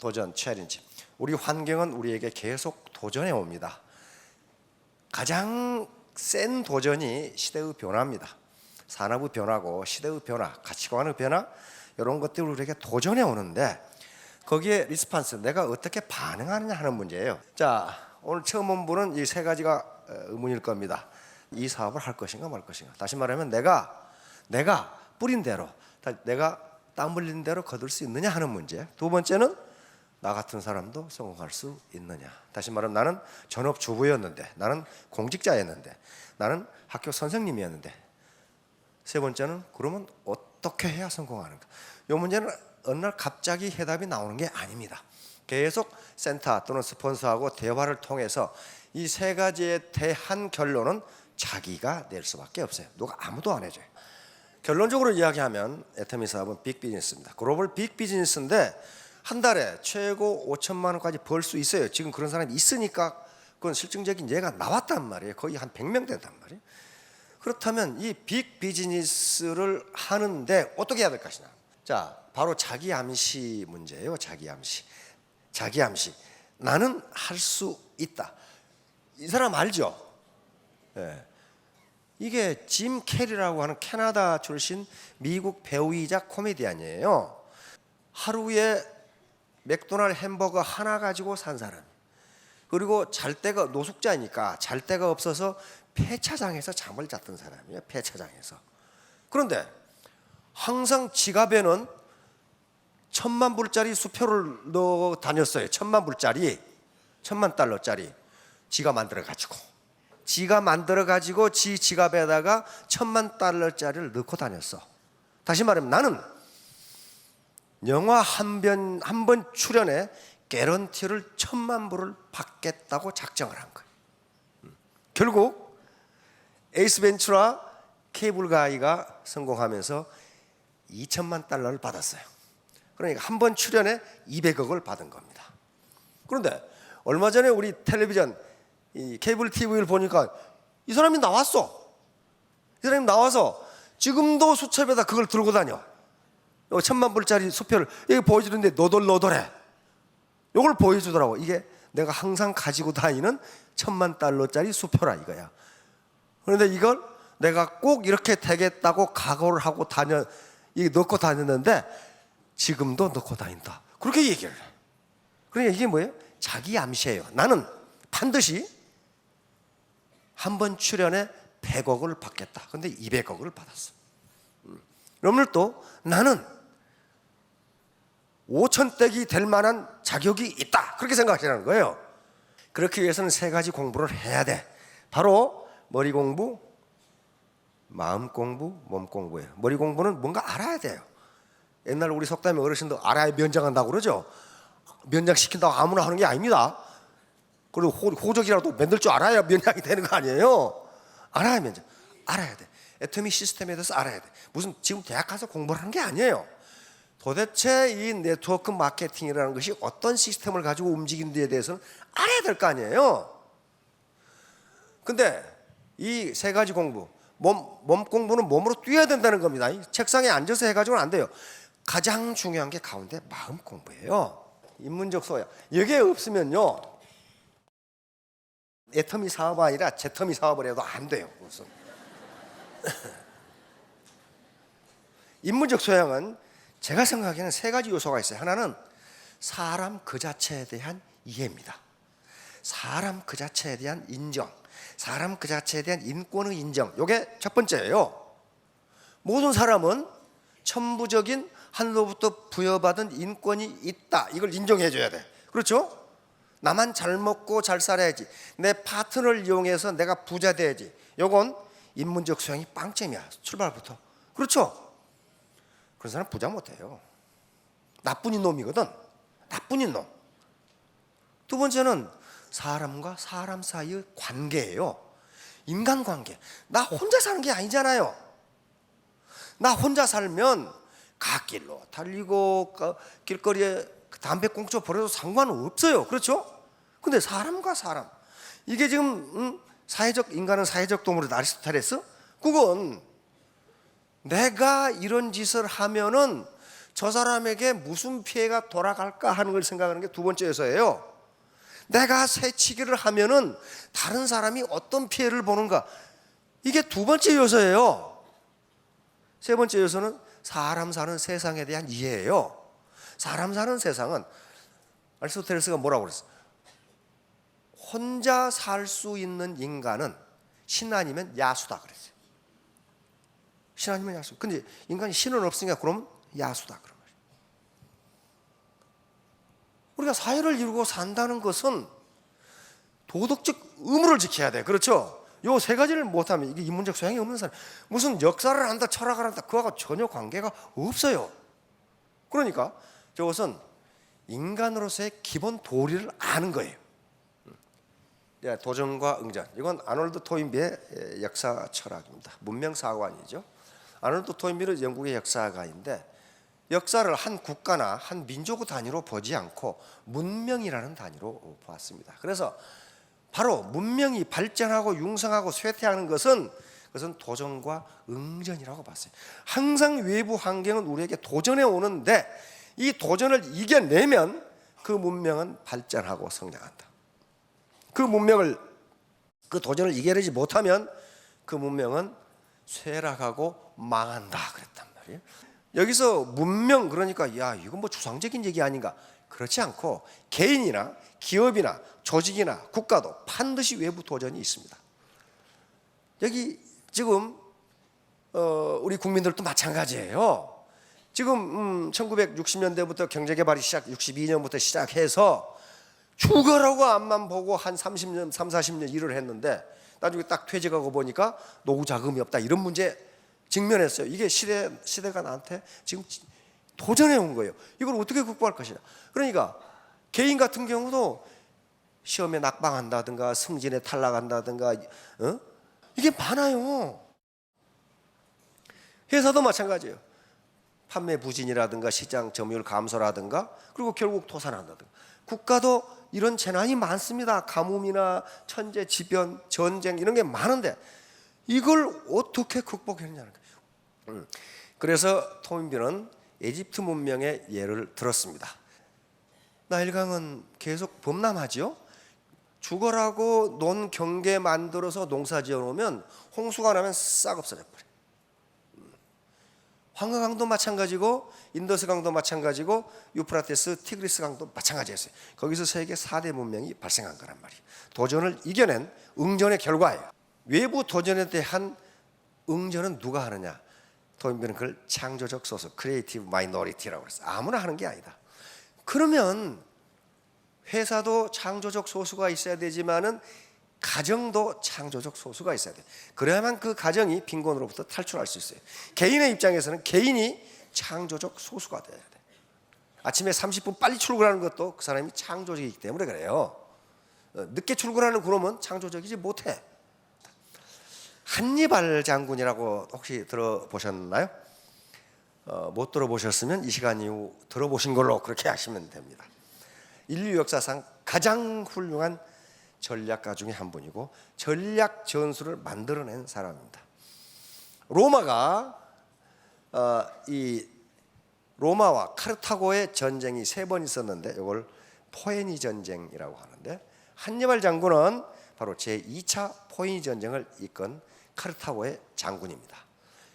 도전 챌린지. 우리 환경은 우리에게 계속 도전해 옵니다. 가장 센 도전이 시대의 변화입니다. 산업의 변화고 시대의 변화, 가치관의 변화 이런 것들이 우리에게 도전해 오는데 거기에 리스판스 내가 어떻게 반응하느냐 하는 문제예요. 자 오늘 처음 온 분은 이 세 가지가 어, 의문일 겁니다. 이 사업을 할 것인가 말 것인가. 다시 말하면 내가 내가 뿌린 대로 다- 내가 땀 흘린 대로 거둘 수 있느냐 하는 문제. 두 번째는 나 같은 사람도 성공할 수 있느냐. 다시 말하면 나는 전업 주부였는데, 나는 공직자였는데, 나는 학교 선생님이었는데. 세 번째는 그러면 어떻게 해야 성공하는가? 이 문제는 어느 날 갑자기 해답이 나오는 게 아닙니다. 계속 센터 또는 스폰서하고 대화를 통해서 이 세 가지에 대한 결론은 자기가 낼 수밖에 없어요. 누가 아무도 안 해줘요. 결론적으로 이야기하면 애터미 사업은 빅 비즈니스입니다. 글로벌 빅 비즈니스인데 한 달에 최고 5천만 원까지 벌 수 있어요. 지금 그런 사람이 있으니까 그건 실증적인 예가 나왔단 말이에요. 거의 한 100명 된단 말이에요. 그렇다면 이 빅 비즈니스를 하는데 어떻게 해야 될 것이냐? 자, 바로 자기 암시 문제예요. 자기 암시. 자기 암시. 나는 할 수 있다. 이 사람 알죠? 예. 이게 짐 캐리라고 하는 캐나다 출신 미국 배우이자 코미디언이에요. 하루에 맥도날드 햄버거 하나 가지고 산 사람. 그리고 잘 데가 노숙자니까 잘 데가 없어서 폐차장에서 잠을 잤던 사람이에요. 폐차장에서. 그런데 항상 지갑에는 천만 불짜리 수표를 넣어 다녔어요. 천만 불짜리, 천만 달러짜리 지가 만들어 가지고. 지가 만들어 가지고 지 지갑에다가 천만 달러짜리를 넣고 다녔어. 다시 말하면 나는 영화 한 번 한 번 출연에 개런티를 천만 불을 받겠다고 작정을 한 거예요. 음. 결국 에이스 벤츄라 케이블 가이가 성공하면서 2천만 달러를 받았어요. 그러니까 한 번 출연에 200억을 받은 겁니다. 그런데 얼마 전에 우리 텔레비전 이 케이블 TV를 보니까 이 사람이 나왔어. 이 사람이 나와서 지금도 수첩에다 그걸 들고 다녀. 요 천만 불짜리 수표를 여기 보여주는데 너덜너덜해. 요걸 보여주더라고. 이게 내가 항상 가지고 다니는 천만 달러짜리 수표라 이거야. 그런데 이걸 내가 꼭 이렇게 되겠다고 각오를 하고 다녀 이 넣고 다녔는데 지금도 넣고 다닌다. 그렇게 얘기를 해. 그러니까 이게 뭐예요? 자기 암시예요. 나는 반드시 한 번 출연에 100억을 받겠다. 근데 200억을 받았어. 음. 여러분들 또 나는 5천댁이 될 만한 자격이 있다. 그렇게 생각하시라는 거예요. 그렇기 위해서는 세 가지 공부를 해야 돼. 바로 머리 공부, 마음 공부, 몸 공부예요. 머리 공부는 뭔가 알아야 돼요. 옛날 우리 속담에 어르신도 알아야 면장한다고 그러죠. 면장 시킨다고 아무나 하는 게 아닙니다. 그리고 호, 호적이라도 만들 줄 알아야 면장이 되는 거 아니에요. 알아야 면장. 알아야 돼. 애터미 시스템에 대해서 알아야 돼. 무슨 지금 대학 가서 공부를 하는 게 아니에요. 도대체 이 네트워크 마케팅이라는 것이 어떤 시스템을 가지고 움직이는지에 대해서는 알아야 될 거 아니에요. 근데 이 세 가지 공부, 몸, 몸 공부는 몸으로 뛰어야 된다는 겁니다. 이 책상에 앉아서 해가지고는 안 돼요. 가장 중요한 게 가운데 마음 공부예요. 인문적 소양. 여기에 없으면요. 애터미 사업 아니라 제터미 사업을 해도 안 돼요. 무슨. 인문적 소양은 제가 생각하기에는 세 가지 요소가 있어요. 하나는 사람 그 자체에 대한 이해입니다. 사람 그 자체에 대한 인정, 사람 그 자체에 대한 인권의 인정. 요게 첫 번째예요. 모든 사람은 천부적인 하늘로부터 부여받은 인권이 있다. 이걸 인정해 줘야 돼. 그렇죠? 나만 잘 먹고 잘 살아야지. 내 파트너를 이용해서 내가 부자 돼야지. 요건 인문적 소양이 빵점이야. 출발부터. 그렇죠? 그런 사람 부자 못 해요. 나쁜 놈이거든. 나쁜 놈. 두 번째는 사람과 사람 사이의 관계예요. 인간 관계. 나 혼자 사는 게 아니잖아요. 나 혼자 살면 갓길로 달리고 그 길거리에 담배 꽁초 버려도 상관은 없어요. 그렇죠? 근데 사람과 사람 이게 지금 음, 사회적 인간은 사회적 동물이다 아리스토텔레스 그건 내가 이런 짓을 하면은 저 사람에게 무슨 피해가 돌아갈까 하는 걸 생각하는 게 두 번째 요소예요. 내가 새치기를 하면은 다른 사람이 어떤 피해를 보는가 이게 두 번째 요소예요. 세 번째 요소는 사람 사는 세상에 대한 이해예요. 사람 사는 세상은 아리스토텔레스가 뭐라고 그랬어? 혼자 살 수 있는 인간은 신 아니면 야수다 그랬어요. 신 아니면 야수. 근데 인간이 신은 없으니까 그럼 야수다 그런 거예요. 우리가 사회를 이루고 산다는 것은 도덕적 의무를 지켜야 돼. 그렇죠? 요 세 가지를 못하면 이게 인문적 소양이 없는 사람 무슨 역사를 한다 철학을 한다 그거하고 전혀 관계가 없어요. 그러니까 저것은 인간으로서의 기본 도리를 아는 거예요. 예, 도전과 응전. 이건 아놀드 토인비의 예, 역사 철학입니다. 문명 사관이죠. 아놀드 토인비는 영국의 역사가인데 역사를 한 국가나 한 민족 단위로 보지 않고 문명이라는 단위로 보았습니다. 그래서 바로 문명이 발전하고 융성하고 쇠퇴하는 것은 그것은 도전과 응전이라고 봤어요. 항상 외부 환경은 우리에게 도전해 오는데 이 도전을 이겨내면 그 문명은 발전하고 성장한다. 그 문명을 그 도전을 이겨내지 못하면 그 문명은 쇠락하고 망한다 그랬단 말이에요. 여기서 문명 그러니까 야 이건 뭐 추상적인 얘기 아닌가? 그렇지 않고 개인이나 기업이나 조직이나 국가도 반드시 외부 도전이 있습니다. 여기 지금 어, 우리 국민들도 마찬가지예요. 지금 음, 1960년대부터 경제 개발이 시작, 62년부터 시작해서 죽어라고 앞만 보고 한 30년, 3, 40년 일을 했는데 나중에 딱 퇴직하고 보니까 노후 자금이 없다 이런 문제 직면했어요. 이게 시대 시대가 나한테 지금 도전해 온 거예요. 이걸 어떻게 극복할 것이냐. 그러니까 개인 같은 경우도 시험에 낙방한다든가 승진에 탈락한다든가 어? 이게 많아요. 회사도 마찬가지예요. 판매 부진이라든가 시장 점유율 감소라든가 그리고 결국 토산한다든가 국가도 이런 재난이 많습니다. 가뭄이나 천재 지변, 전쟁 이런 게 많은데 이걸 어떻게 극복했냐는 거예요. 음. 그래서 토인비는 에집트 문명의 예를 들었습니다. 나일강은 계속 범람하죠. 죽어라고 논 경계 만들어서 농사 지어 놓으면 홍수가 나면 싹 없어져 버려. 황금강도 마찬가지고 인더스 강도 마찬가지고 유프라테스 티그리스 강도 마찬가지였어요. 거기서 세계 4대 문명이 발생한 거란 말이에요. 도전을 이겨낸 응전의 결과예요. 외부 도전에 대한 응전은 누가 하느냐? 토인비는 그걸 창조적 소수, 크리에이티브 마이너리티라고 그랬어요. 아무나 하는 게 아니다. 그러면 회사도 창조적 소수가 있어야 되지만은 가정도 창조적 소수가 있어야 돼. 그래야만 그 가정이 빈곤으로부터 탈출할 수 있어요. 개인의 입장에서는 개인이 창조적 소수가 돼야 돼. 아침에 30분 빨리 출근하는 것도 그 사람이 창조적이기 때문에 그래요. 어, 늦게 출근하는 그놈은 창조적이지 못해. 한니발 장군이라고 혹시 들어보셨나요? 어, 못 들어보셨으면 이 시간 이후 들어보신 걸로 그렇게 하시면 됩니다. 인류 역사상 가장 훌륭한 전략가 중에 한 분이고 전략 전술을 만들어낸 사람입니다. 로마가 어, 이 로마와 카르타고의 전쟁이 세 번 있었는데 이걸 포에니 전쟁이라고 하는데 한니발 장군은 바로 제 2차 포에니 전쟁을 이끈 카르타고의 장군입니다.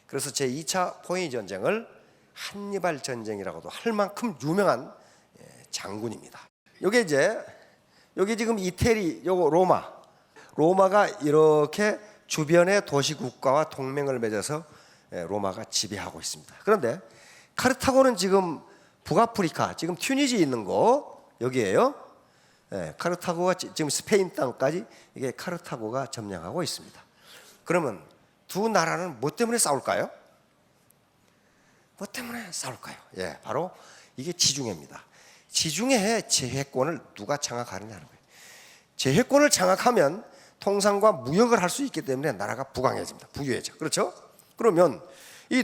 그래서 제 2차 포에니 전쟁을 한니발 전쟁이라고도 할 만큼 유명한 예, 장군입니다. 이게 이제 여기 지금 이태리 요거 로마 로마가 이렇게 주변의 도시 국가와 동맹을 맺어서 예, 로마가 지배하고 있습니다. 그런데 카르타고는 지금 북아프리카 지금 튜니지 있는 곳 여기에요. 예, 카르타고가 지- 지금 스페인 땅까지 이게 카르타고가 점령하고 있습니다. 그러면 두 나라는 뭐 때문에 싸울까요? 뭐 때문에 싸울까요? 예, 바로 이게 지중해입니다. 지중해의 제해권을 누가 장악하느냐는 거예요. 제해권을 장악하면 통상과 무역을 할 수 있기 때문에 나라가 부강해집니다. 부유해져. 그렇죠? 그러면 이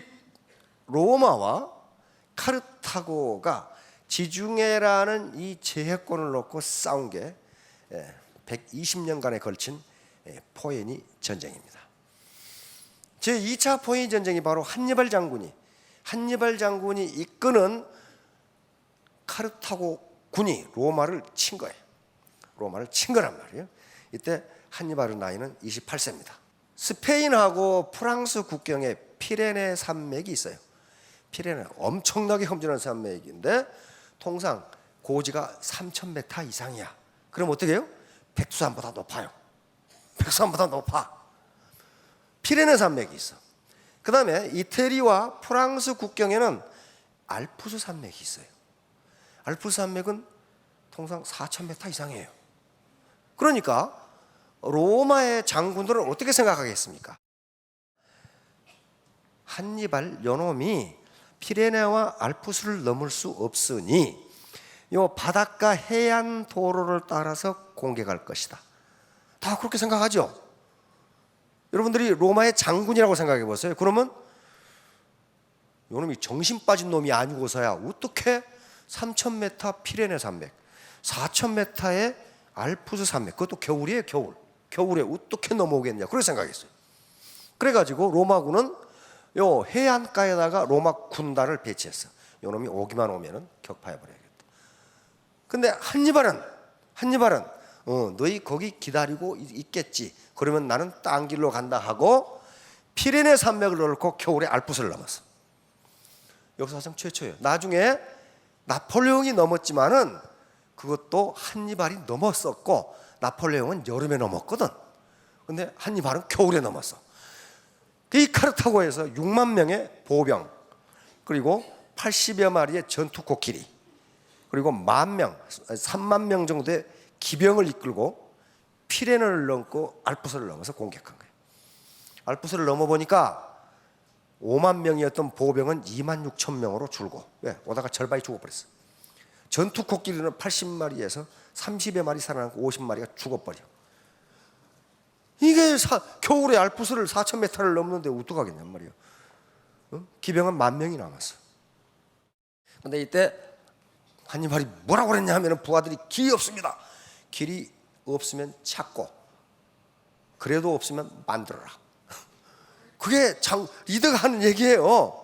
로마와 카르타고가 지중해라는 이 제해권을 놓고 싸운 게 120년간에 걸친 예, 포에니 전쟁입니다. 제 2차 포에니 전쟁이 바로 한니발 장군이 한니발 장군이 이끄는 카르타고 군이 로마를 친 거예요. 로마를 친 거란 말이에요. 이때 한니발의 나이는 28세입니다. 스페인하고 프랑스 국경에 피레네 산맥이 있어요. 피레네 엄청나게 험준한 산맥인데 통상 고지가 3,000m 이상이야. 그럼 어떻게 해요? 백두산보다 높아요. 백두산보다 높아. 피레네 산맥이 있어. 그 다음에 이태리와 프랑스 국경에는 알프스 산맥이 있어요. 알프스 산맥은 통상 4,000m 이상이에요. 그러니까 로마의 장군들은 어떻게 생각하겠습니까? 한니발 요놈이 피레네와 알프스를 넘을 수 없으니 요 바닷가 해안 도로를 따라서 공격할 것이다. 다 그렇게 생각하죠. 여러분들이 로마의 장군이라고 생각해 보세요. 그러면 요놈이 정신 빠진 놈이 아니고서야 어떻게 3,000m 피레네 산맥, 4,000m의 알프스 산맥, 그것도 겨울이에요, 겨울. 겨울에 어떻게 넘어오겠냐. 그렇게 생각했어요. 그래가지고 로마군은 요 해안가에다가 로마 군단을 배치했어. 요놈이 오기만 오면은 격파해 버려야겠다. 근데 한니발은 한니발은 어, 너희 거기 기다리고 있- 있겠지. 그러면 나는 딴 길로 간다 하고 피레네 산맥을 넘고 겨울에 알프스를 넘었어. 역사상 최초예요. 나중에 나폴레옹이 넘었지만은 그것도 한니발이 넘었었고 나폴레옹은 여름에 넘었거든. 근데 한니발은 겨울에 넘었어. 이 카르타고에서 6만 명의 보병 그리고 80여 마리의 전투 코끼리 그리고 만 명, 3만 명 정도의 기병을 이끌고 피레네를 넘고 알프스를 넘어서 공격한 거예요. 알프스를 넘어 보니까 5만 명이었던 보병은 2만 6천 명으로 줄고 왜? 오다가 절반이 죽어버렸어. 전투 코끼리는 80마리에서 30여 마리 살아남고 50마리가 죽어버려. 이게 사, 겨울에 알프스를 4천 메타를 넘는데 어떡하겠냔 말이에요. 어? 기병은 만 명이 남았어. 근데 이때 한니발이 뭐라고 그랬냐 하면 부하들이 길이 없습니다. 길이 없으면 찾고 그래도 없으면 만들어라. 그게 장 리더가 하는 얘기예요.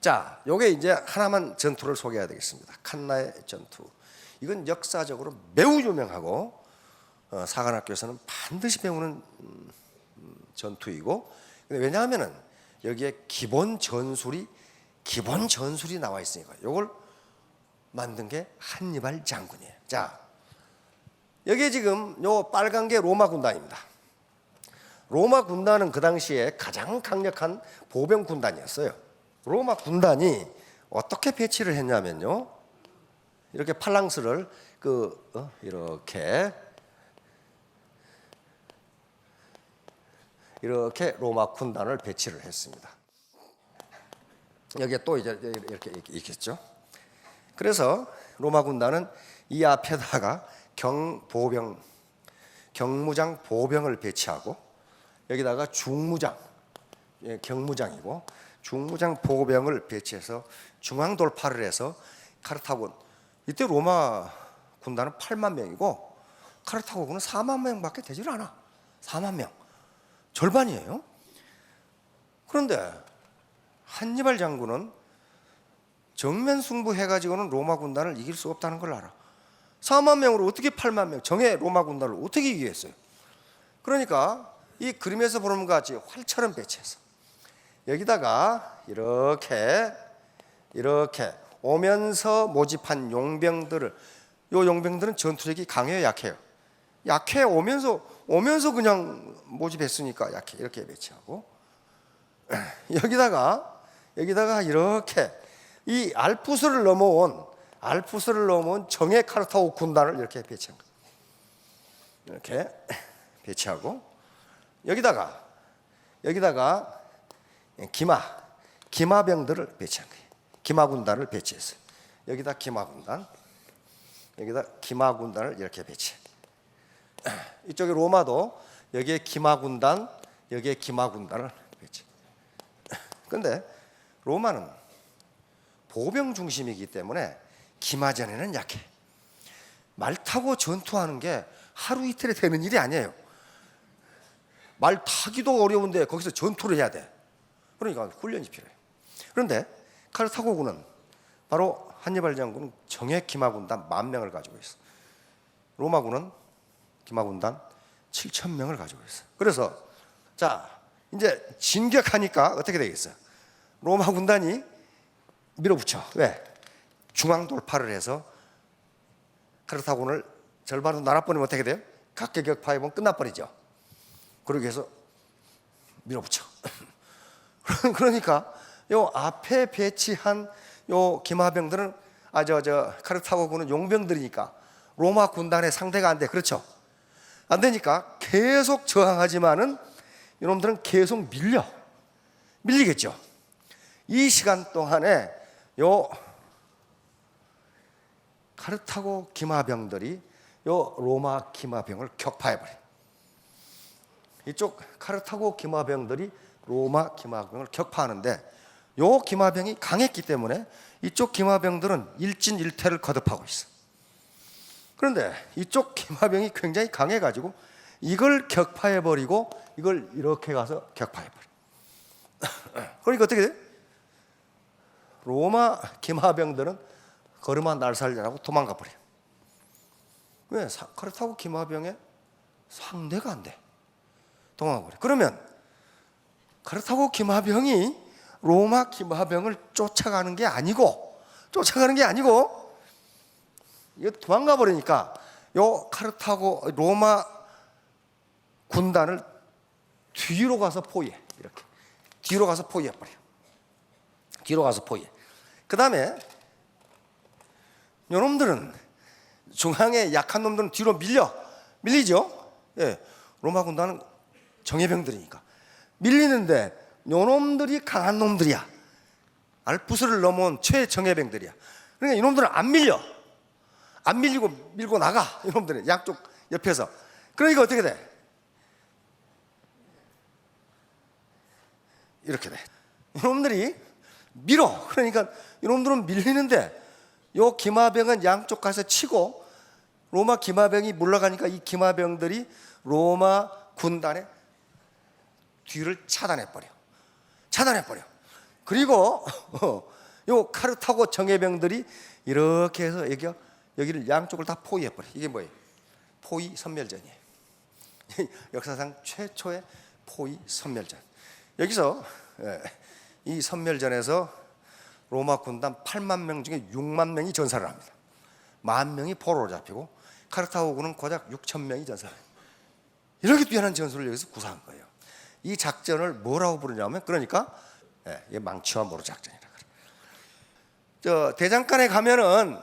자, 요게 이제 하나만 전투를 소개해야 되겠습니다. 칸나의 전투. 이건 역사적으로 매우 유명하고 어, 사관학교에서는 반드시 배우는 음, 음, 전투이고 왜냐하면은 여기에 기본 전술이 기본 전술이 나와 있으니까 요걸 만든 게 한니발 장군이에요. 자, 여기 지금 요 빨간 게 로마 군단입니다. 로마 군단은 그 당시에 가장 강력한 보병 군단이었어요. 로마 군단이 어떻게 배치를 했냐면요. 이렇게 팔랑스를 그 어, 이렇게 이렇게 로마 군단을 배치를 했습니다. 여기에 또 이제 이렇게 있겠죠. 그래서 로마 군단은 이 앞에다가 경보병 경무장 보병을 배치하고 여기다가 중무장 예, 경무장이고 중무장 보병을 배치해서 중앙 돌파를 해서 카르타곤 이때 로마 군단은 8만 명이고 카르타고군은 4만 명밖에 되질 않아. 4만 명. 절반이에요. 그런데 한니발 장군은 정면 승부해가지고는 로마 군단을 이길 수 없다는 걸 알아. 4만 명으로 어떻게 8만 명 정예 로마 군단을 어떻게 이기겠어요? 그러니까 이 그림에서 보는 것 같이 활처럼 배치해서 여기다가 이렇게 이렇게 오면서 모집한 용병들을 요 용병들은 전투력이 강해요, 약해요. 약해 오면서 오면서 그냥 모집했으니까 약해 이렇게 배치하고 여기다가 여기다가 이렇게 이 알프스를 넘어온 알프스를 넘어온 정예 카르타고 군단을 이렇게 배치한 거예요. 이렇게 배치하고 여기다가 여기다가 기마 기마병들을 배치한 거예요. 기마 군단을 배치했어요. 여기다 기마 군단 여기다 기마 군단을 이렇게 배치. 이쪽에 로마도 여기에 기마 군단 여기에 기마 군단을 배치. 근데 로마는 보병 중심이기 때문에 기마전에는 약해. 말 타고 전투하는 게 하루 이틀에 되는 일이 아니에요. 말 타기도 어려운데 거기서 전투를 해야 돼. 그러니까 훈련이 필요해. 그런데 카르타고군은 바로 한니발 장군은 정예 기마군단 만 명을 가지고 있어. 로마군은 기마군단 7천 명을 가지고 있어. 그래서 자 이제 진격하니까 어떻게 되겠어요? 로마 군단이 밀어붙여. 왜? 중앙 돌파를 해서 카르타고를 절반으로 나눠버리면 어떻게 돼요? 각계격파해보면 끝나버리죠. 그러기 위해서 밀어붙여. 그러니까 요 앞에 배치한 요 기마병들은 아 저 저 카르타고군은 용병들이니까 로마 군단의 상대가 안 돼. 그렇죠? 안 되니까 계속 저항하지만은 이놈들은 계속 밀려. 밀리겠죠. 이 시간 동안에 요 카르타고 기마병들이 요 로마 기마병을 격파해 버려. 이쪽 카르타고 기마병들이 로마 기마병을 격파하는데 요 기마병이 강했기 때문에 이쪽 기마병들은 일진일퇴를 거듭하고 있어. 그런데 이쪽 기마병이 굉장히 강해 가지고 이걸 격파해 버리고 이걸 이렇게 가서 격파해 버려. 그러니까 어떻게 돼? 로마 기마병들은 걸음아 날 살려라고 도망가 버려. 왜? 사- 카르타고 기마병의 상대가 안 돼. 도망가 버려. 그러면 카르타고 기마병이 로마 기마병을 쫓아가는 게 아니고 쫓아가는 게 아니고 이거 도망가 버리니까 요 카르타고 로마 군단을 뒤로 가서 포위해 이렇게 뒤로 가서 포위해 버려. 뒤로 가서 포위해. 그 다음에 요놈들은 중앙에 약한 놈들은 뒤로 밀려 밀리죠. 예, 로마 군단은 정예병들이니까 밀리는데 요놈들이 강한 놈들이야. 알프스를 넘어온 최정예병들이야. 그러니까 이놈들은 안 밀려. 안 밀리고 밀고 나가. 이놈들은 양쪽 옆에서. 그러니까 어떻게 돼? 이렇게 돼. 이놈들이 밀어. 그러니까 이놈들은 밀리는데 요 기마병은 양쪽 가서 치고 로마 기마병이 물러가니까 이 기마병들이 로마 군단의 뒤를 차단해 버려. 차단해 버려. 그리고 요 카르타고 정예병들이 이렇게 해서 여기 여기를 양쪽을 다 포위해 버려. 이게 뭐예요? 포위 선멸전이에요. 역사상 최초의 포위 선멸전. 여기서 예, 이 선멸전에서 로마 군단 8만 명 중에 6만 명이 전사를 합니다. 만 명이 포로로 잡히고 카르타고군은 고작 6천 명이 해요. 이렇게 뛰어난 전술을 여기서 구사한 거예요. 이 작전을 뭐라고 부르냐면 그러니까 예, 망치와 모루 작전이라 그래. 저 대장간에 가면은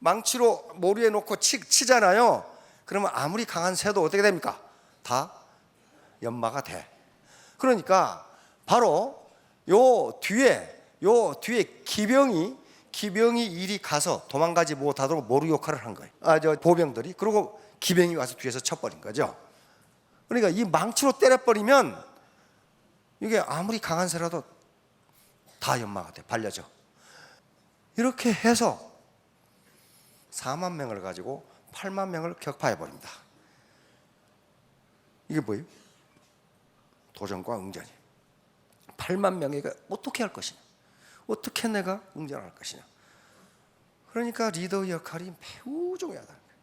망치로 모루에 놓고 치, 치잖아요. 그러면 아무리 강한 새도 어떻게 됩니까? 다 연마가 돼. 그러니까 바로 요 뒤에 요 뒤에 기병이 기병이 이리 가서 도망가지 못하도록 모루 역할을 한 거예요. 아 저 보병들이 그리고 기병이 와서 뒤에서 쳐버린 거죠. 그러니까 이 망치로 때려버리면 이게 아무리 강한 새라도 다 연마가 돼 발려져. 이렇게 해서 4만 명을 가지고 8만 명을 격파해 버립니다. 이게 뭐예요? 도전과 응전이. 8만 명에게 어떻게 할 것이냐? 어떻게 내가 응전할 것이냐? 그러니까 리더 역할이 매우 중요하다는 거예요.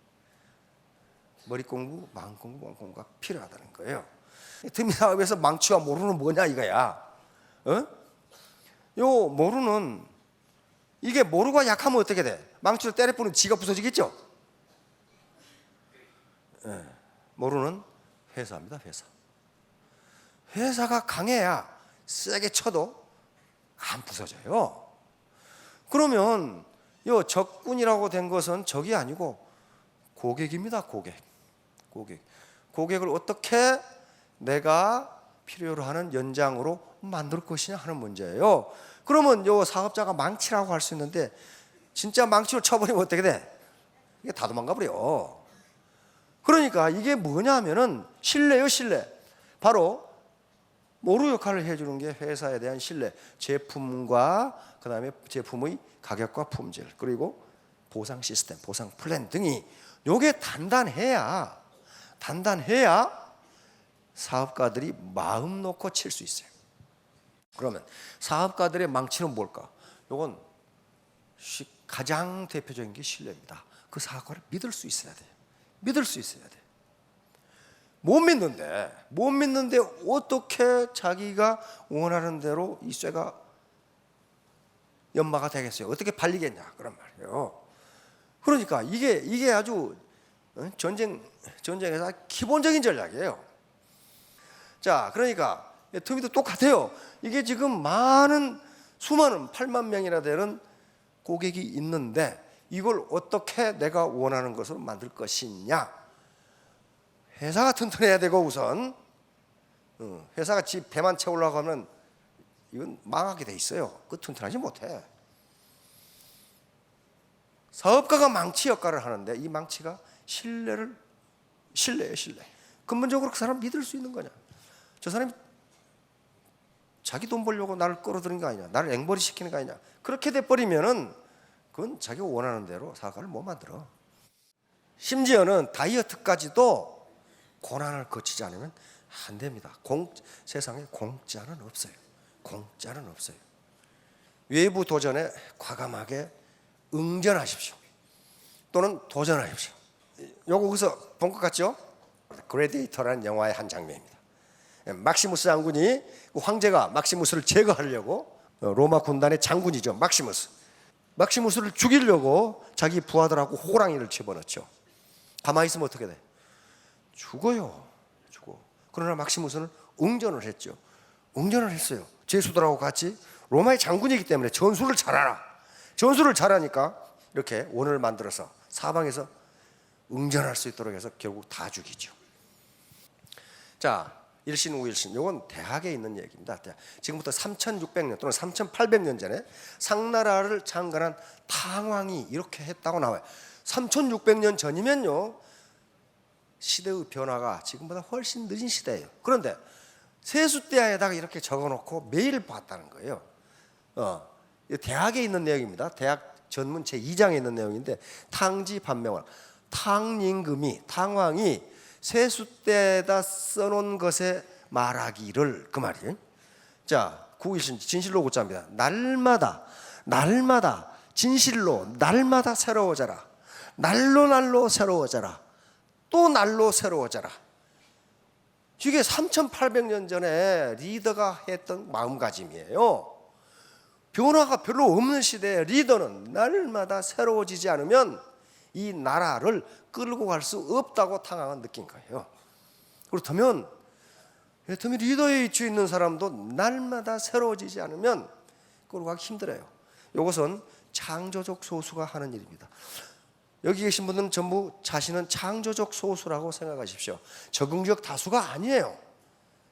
머리 공부, 마음 공부, 마음 공부가 필요하다는 거예요. 드미 사업에서 망치와 모루는 뭐냐 이거야. 어? 요 모루는 이게 모루가 약하면 어떻게 돼? 망치로 때려 뿌리면 지가 부서지겠죠? 예. 모루는 회사입니다, 회사. 회사가 강해야 세게 쳐도 안 부서져요. 그러면 요 적군이라고 된 것은 적이 아니고 고객입니다, 고객. 고객. 고객을 어떻게 내가 필요로 하는 연장으로 만들 것이냐 하는 문제예요. 그러면 요 사업자가 망치라고 할 수 있는데 진짜 망치로 쳐버리면 어떻게 돼? 이게 다 도망가 버려. 그러니까 이게 뭐냐면은 신뢰요, 신뢰. 바로 모루 역할을 해주는 게 회사에 대한 신뢰. 제품과 그 다음에 제품의 가격과 품질 그리고 보상 시스템, 보상 플랜 등이 요게 단단해야 단단해야 사업가들이 마음 놓고 칠 수 있어요. 그러면 사업가들의 망치는 뭘까? 요건 시- 가장 대표적인 게 신뢰입니다. 그 사업가를 믿을 수 있어야 돼요. 믿을 수 있어야 돼. 못 믿는데 못 믿는데 어떻게 자기가 원하는 대로 이 쇠가 연마가 되겠어요? 어떻게 발리겠냐 그런 말이에요. 그러니까 이게 이게 아주 어? 전쟁 전쟁에서 기본적인 전략이에요. 자, 그러니까 터미도 똑같아요. 이게 지금 많은 수많은 8만 명이나 되는 고객이 있는데 이걸 어떻게 내가 원하는 것으로 만들 것이냐? 회사가 튼튼해야 되고 우선 어, 회사가 집 배만 채우려고 하면 이건 망하게 돼 있어요. 그 튼튼하지 못해. 사업가가 망치 역할을 하는데 이 망치가 신뢰를 신뢰예요, 신뢰. 근본적으로 그 사람 믿을 수 있는 거냐? 저 사람이 자기 돈 벌려고 나를 끌어들이는 거 아니냐? 나를 앵벌이 시키는 거 아니냐? 그렇게 돼 버리면은 그건 자기가 원하는 대로 사업가를 못 만들어. 심지어는 다이어트까지도 고난을 거치지 않으면 안 됩니다. 공, 세상에 공짜는 없어요. 공짜는 없어요. 외부 도전에 과감하게 응전하십시오. 또는 도전하십시오. 요거 거기서 본 것 같죠? 그레디에이터라는 영화의 한 장면입니다. 예, 막시무스 장군이 그 황제가 막시무스를 제거하려고 어, 로마 군단의 장군이죠. 막시무스. 막시무스를 죽이려고 자기 부하들하고 호랑이를 집어넣죠. 가만히 있으면 어떻게 돼? 죽어요. 죽어. 그러나 막시무스는 응전을 했죠. 응전을 했어요. 제수들하고 같이 로마의 장군이기 때문에 전술을 잘 알아. 전술을 잘하니까 이렇게 원을 만들어서 사방에서 응전할 수 있도록 해서 결국 다 죽이죠. 자, 일신 우일신 요건 대학에 있는 얘기입니다. 지금부터 3,600년 또는 3,800년 전에 상나라를 창건한 탕왕이 이렇게 했다고 나와요. 3,600년 전이면요. 시대의 변화가 지금보다 훨씬 늦은 시대예요. 그런데 세숫대야에다가 이렇게 적어놓고 매일 봤다는 거예요. 어, 이 대학에 있는 내용입니다. 대학 전문 제 2장에 있는 내용인데 탕지 반명왕, 탕임금이 탕왕이 세숫대에다 써놓은 것에 말하기를 그 말이에요. 자, 구일신 진실로 고자입니다. 날마다 날마다 진실로 날마다 새로워져라. 날로 날로 새로워져라. 또 날로 새로워져라. 이게 3,800년 전에 리더가 했던 마음가짐이에요. 변화가 별로 없는 시대에 리더는 날마다 새로워지지 않으면 이 나라를 끌고 갈 수 없다고 탕왕은 느낀 거예요. 그렇다면 그렇다면 리더에 위치해 있는 사람도 날마다 새로워지지 않으면 끌고 가기 힘들어요. 이것은 창조적 소수가 하는 일입니다. 여기 계신 분들은 전부 자신은 창조적 소수라고 생각하십시오. 적응적 다수가 아니에요.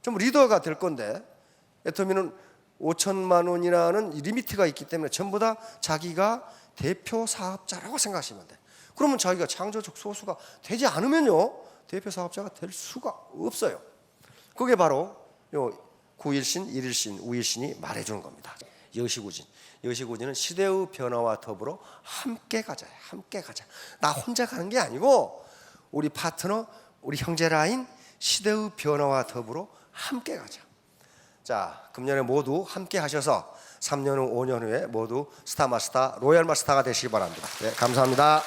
전부 리더가 될 건데 애터미는 5천만 원이라는 리미트가 있기 때문에 전부 다 자기가 대표 사업자라고 생각하시면 돼. 그러면 자기가 창조적 소수가 되지 않으면요 대표 사업자가 될 수가 없어요. 그게 바로 요 9일신, 1일신, 5일신이 말해주는 겁니다. 여시구진. 여시구진은 시대의 변화와 더불어 함께 가자. 함께 가자. 나 혼자 가는 게 아니고 우리 파트너, 우리 형제 라인 시대의 변화와 더불어 함께 가자. 자, 금년에 모두 함께 하셔서 3년 후, 5년 후에 모두 스타 마스터, 로얄 마스터가 되시기 바랍니다. 네, 감사합니다.